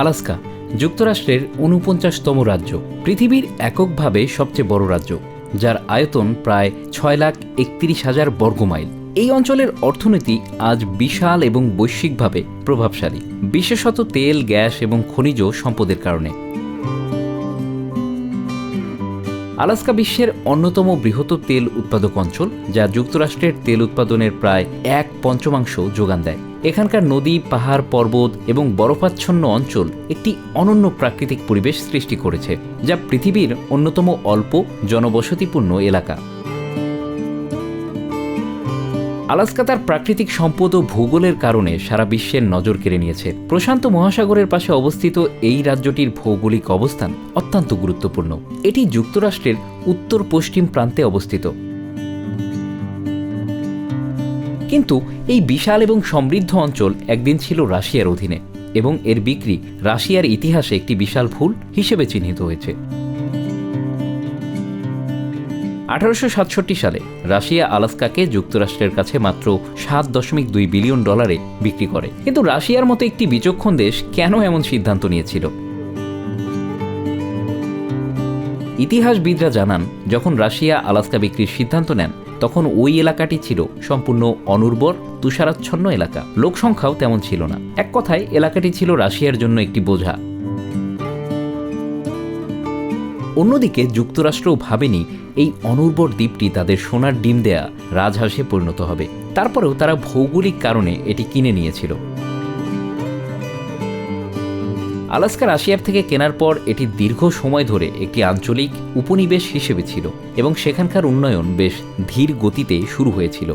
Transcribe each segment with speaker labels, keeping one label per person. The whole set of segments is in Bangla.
Speaker 1: আলাস্কা, যুক্তরাষ্ট্রের উনপঞ্চাশতম রাজ্য, পৃথিবীর এককভাবে সবচেয়ে বড় রাজ্য, যার আয়তন প্রায় ছয় লাখ একত্রিশ হাজার বর্গমাইল। এই অঞ্চলের অর্থনীতি আজ বিশাল এবং বৈশ্বিকভাবে প্রভাবশালী। বিশেষত তেল, গ্যাস এবং খনিজ সম্পদের কারণে। আলাস্কা বিশ্বের অন্যতম বৃহৎ তেল উৎপাদক অঞ্চল, যা যুক্তরাষ্ট্রের তেল উৎপাদনের প্রায় এক পঞ্চমাংশ যোগান দেয়। এখানকার নদী, পাহাড়, পর্বত এবং বরফাচ্ছন্ন অঞ্চল একটি অনন্য প্রাকৃতিক পরিবেশ সৃষ্টি করেছে, যা পৃথিবীর অন্যতম অল্প জনবসতিপূর্ণ এলাকা। আলাস্কা তার প্রাকৃতিক সম্পদ ও ভূগোলের কারণে সারা বিশ্বের নজর কেড়ে নিয়েছে। প্রশান্ত মহাসাগরের পাশে অবস্থিত এই রাজ্যটির ভৌগোলিক অবস্থান অত্যন্ত গুরুত্বপূর্ণ। এটি যুক্তরাষ্ট্রের উত্তর পশ্চিম প্রান্তে অবস্থিত। কিন্তু এই বিশাল এবং সমৃদ্ধ অঞ্চল একদিন ছিল রাশিয়ার অধীনে, এবং এর বিক্রি রাশিয়ার ইতিহাসে একটি বিশাল ভুল হিসেবে চিহ্নিত হয়েছে। আঠারোশো সাতষট্টি সালে রাশিয়া আলাস্কাকে যুক্তরাষ্ট্রের কাছে মাত্র সাত দশমিক দুই বিলিয়ন ডলারে বিক্রি করে। কিন্তু রাশিয়ার মতো একটি বিচক্ষণ দেশ কেন এমন সিদ্ধান্ত নিয়েছিল? ইতিহাসবিদরা জানান, যখন রাশিয়া আলাস্কা বিক্রির সিদ্ধান্ত নেন, তখন ওই এলাকাটি ছিল সম্পূর্ণ অনুর্বর, তুষারাচ্ছন্ন এলাকা। লোক সংখ্যাও তেমন ছিল না। এক কথায়, এলাকাটি ছিল রাশিয়ার জন্য একটি বোঝা। অন্যদিকে যুক্তরাষ্ট্রও ভাবেনি এই অনুর্বর দ্বীপটি তাদের সোনার ডিম দেয়া রাজহাঁসে পরিণত হবে। তারপরেও তারা ভৌগোলিক কারণে এটি কিনে নিয়েছিল। আলাস্কা রাশিয়ার থেকে কেনার পর এটি দীর্ঘ সময় ধরে একটি আঞ্চলিক উপনিবেশ হিসেবে ছিল এবং সেখানকার উন্নয়ন বেশ ধীর গতিতে শুরু হয়েছিল।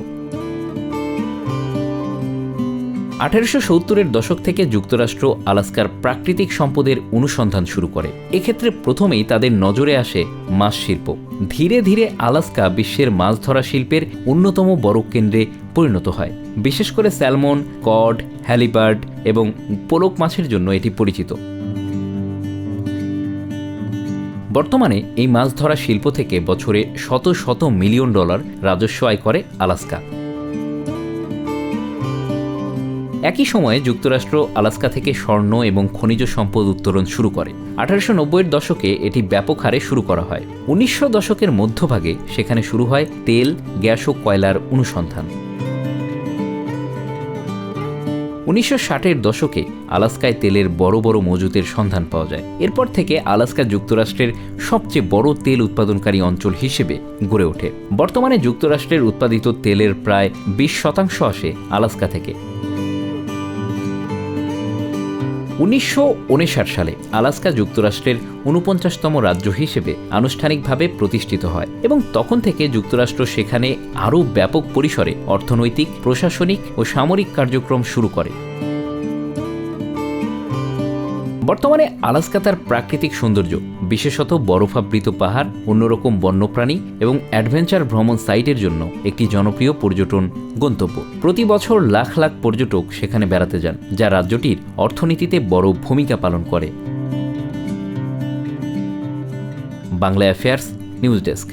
Speaker 1: আঠারোশো সত্তরের দশক থেকে যুক্তরাষ্ট্র আলাস্কার প্রাকৃতিক সম্পদের অনুসন্ধান শুরু করে। এক্ষেত্রে প্রথমেই তাদের নজরে আসে মাছ শিল্প। ধীরে ধীরে আলাস্কা বিশ্বের মাছ ধরা শিল্পের অন্যতম বড় কেন্দ্রে পরিণত হয়। বিশেষ করে স্যালমন, কড, হ্যালিবার্ড এবং পোলক মাছের জন্য এটি পরিচিত। বর্তমানে এই মাছ ধরা শিল্প থেকে বছরে শত শত মিলিয়ন ডলার রাজস্ব আয় করে আলাস্কা। একই সময়ে যুক্তরাষ্ট্র আলাস্কা থেকে স্বর্ণ এবং খনিজ সম্পদ উত্তোলন শুরু করে। আঠারোশো নব্বইয়ের দশকে এটি ব্যাপক হারে শুরু করা হয়। উনিশশো দশকের মধ্যভাগে সেখানে শুরু হয় তেল, গ্যাস ও কয়লার অনুসন্ধান। উনিশশো ষাটের দশকে আলাস্কায় তেলের বড় বড় মজুতের সন্ধান পাওয়া যায়। এরপর থেকে আলাস্কা যুক্তরাষ্ট্রের সবচেয়ে বড় তেল উৎপাদনকারী অঞ্চল হিসেবে গড়ে ওঠে। বর্তমানে যুক্তরাষ্ট্রের উৎপাদিত তেলের প্রায় বিশ শতাংশ আসে আলাস্কা থেকে। উনিশশো উনষাট সালে আলাস্কা যুক্তরাষ্ট্রের উনপঞ্চাশতম রাজ্য হিসেবে আনুষ্ঠানিকভাবে প্রতিষ্ঠিত হয় এবং তখন থেকে যুক্তরাষ্ট্র সেখানে আরও ব্যাপক পরিসরে অর্থনৈতিক, প্রশাসনিক ও সামরিক কার্যক্রম শুরু করে। বর্তমানে আলাস্কা তার প্রাকৃতিক সৌন্দর্য, বিশেষত বরফাবৃত পাহাড়, অন্যরকম বন্যপ্রাণী এবং অ্যাডভেঞ্চার ভ্রমণ সাইটের জন্য একটি জনপ্রিয় পর্যটন গন্তব্য। প্রতি বছর লাখ লাখ পর্যটক সেখানে বেড়াতে যান, যা রাজ্যটির অর্থনীতিতে বড় ভূমিকা পালন করে। Bangla affairs, news desk.